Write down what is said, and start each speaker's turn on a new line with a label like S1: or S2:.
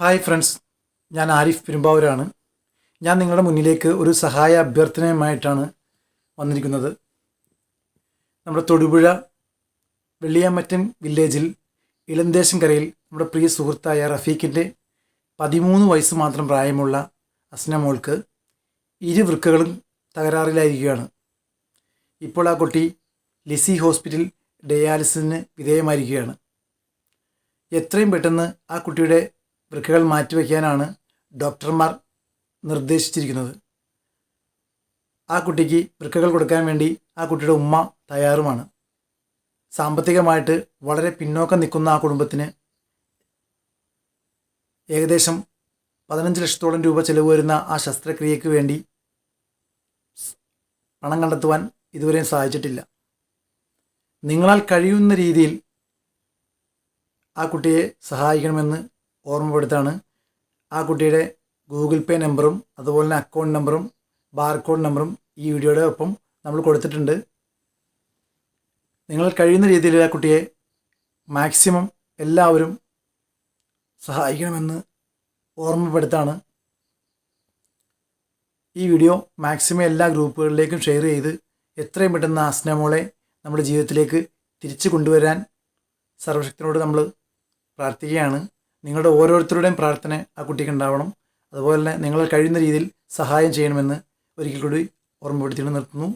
S1: Hi friends ഞാൻ ആരിഫ് പെരുമ്പാവൂരാണ്. ഞാൻ നിങ്ങളുടെ മുന്നിലേക്ക് ഒരു സഹായ അഭ്യർത്ഥനയുമായിട്ടാണ് വന്നിരിക്കുന്നത്. നമ്മുടെ തൊടുപുഴ വെള്ളിയാമറ്റം വില്ലേജിൽ ഇളന്തേശം കരയിൽ നമ്മുടെ പ്രിയ സുഹൃത്തായ റഫീഖിന്റെ പതിമൂന്ന് വയസ്സ് മാത്രം പ്രായമുള്ള അസ്ന മോൾക്ക് ഇരു വൃക്കകളും തകരാറിലായിരിക്കുകയാണ്. ഇപ്പോൾ ആ കുട്ടി ലിസി ഹോസ്പിറ്റൽ ഡയാലിസിന് വിധേയമായിരിക്കുകയാണ്. എത്രയും പെട്ടെന്ന് ആ കുട്ടിയുടെ വൃക്കകൾ മാറ്റിവെക്കാനാണ് ഡോക്ടർമാർ നിർദ്ദേശിച്ചിരിക്കുന്നത്. ആ കുട്ടിക്ക് വൃക്കകൾ കൊടുക്കാൻ വേണ്ടി ആ കുട്ടിയുടെ ഉമ്മ തയ്യാറുമാണ്. സാമ്പത്തികമായിട്ട് വളരെ പിന്നോക്കം നിൽക്കുന്ന ആ കുടുംബത്തിന് ഏകദേശം പതിനഞ്ച് ലക്ഷത്തോളം രൂപ ചിലവ് വരുന്ന ആ ശസ്ത്രക്രിയയ്ക്ക് വേണ്ടി പണം കണ്ടെത്തുവാൻ ഇതുവരെയും സാധിച്ചിട്ടില്ല. നിങ്ങളാൽ കഴിയുന്ന രീതിയിൽ ആ കുട്ടിയെ സഹായിക്കണമെന്ന് ഓർമ്മപ്പെടുത്താണ്. ആ കുട്ടിയുടെ ഗൂഗിൾ പേ നമ്പറും അതുപോലെ തന്നെ അക്കൗണ്ട് നമ്പറും ബാർകോഡ് നമ്പറും ഈ വീഡിയോയുടെ ഒപ്പം നമ്മൾ കൊടുത്തിട്ടുണ്ട്. നിങ്ങൾ കഴിയുന്ന രീതിയിൽ ആ കുട്ടിയെ മാക്സിമം എല്ലാവരും സഹായിക്കണമെന്ന് ഓർമ്മപ്പെടുത്താണ്. ഈ വീഡിയോ മാക്സിമം എല്ലാ ഗ്രൂപ്പുകളിലേക്കും ഷെയർ ചെയ്ത് എത്രയും പെട്ടെന്ന് ആസ്നമോളെ നമ്മുടെ ജീവിതത്തിലേക്ക് തിരിച്ചു കൊണ്ടുവരാൻ സർവശക്തിനോട് നമ്മൾ പ്രാർത്ഥിക്കുകയാണ്. നിങ്ങളുടെ ഓരോരുത്തരുടെയും പ്രാർത്ഥന ആ കുട്ടിക്ക് ഉണ്ടാവണം. അതുപോലെ തന്നെ നിങ്ങൾ കഴിയുന്ന രീതിയിൽ സഹായം ചെയ്യണമെന്ന് ഒരിക്കൽ കൂടി ഓർമ്മപ്പെടുത്തിയിട്ട് നിർത്തുന്നു.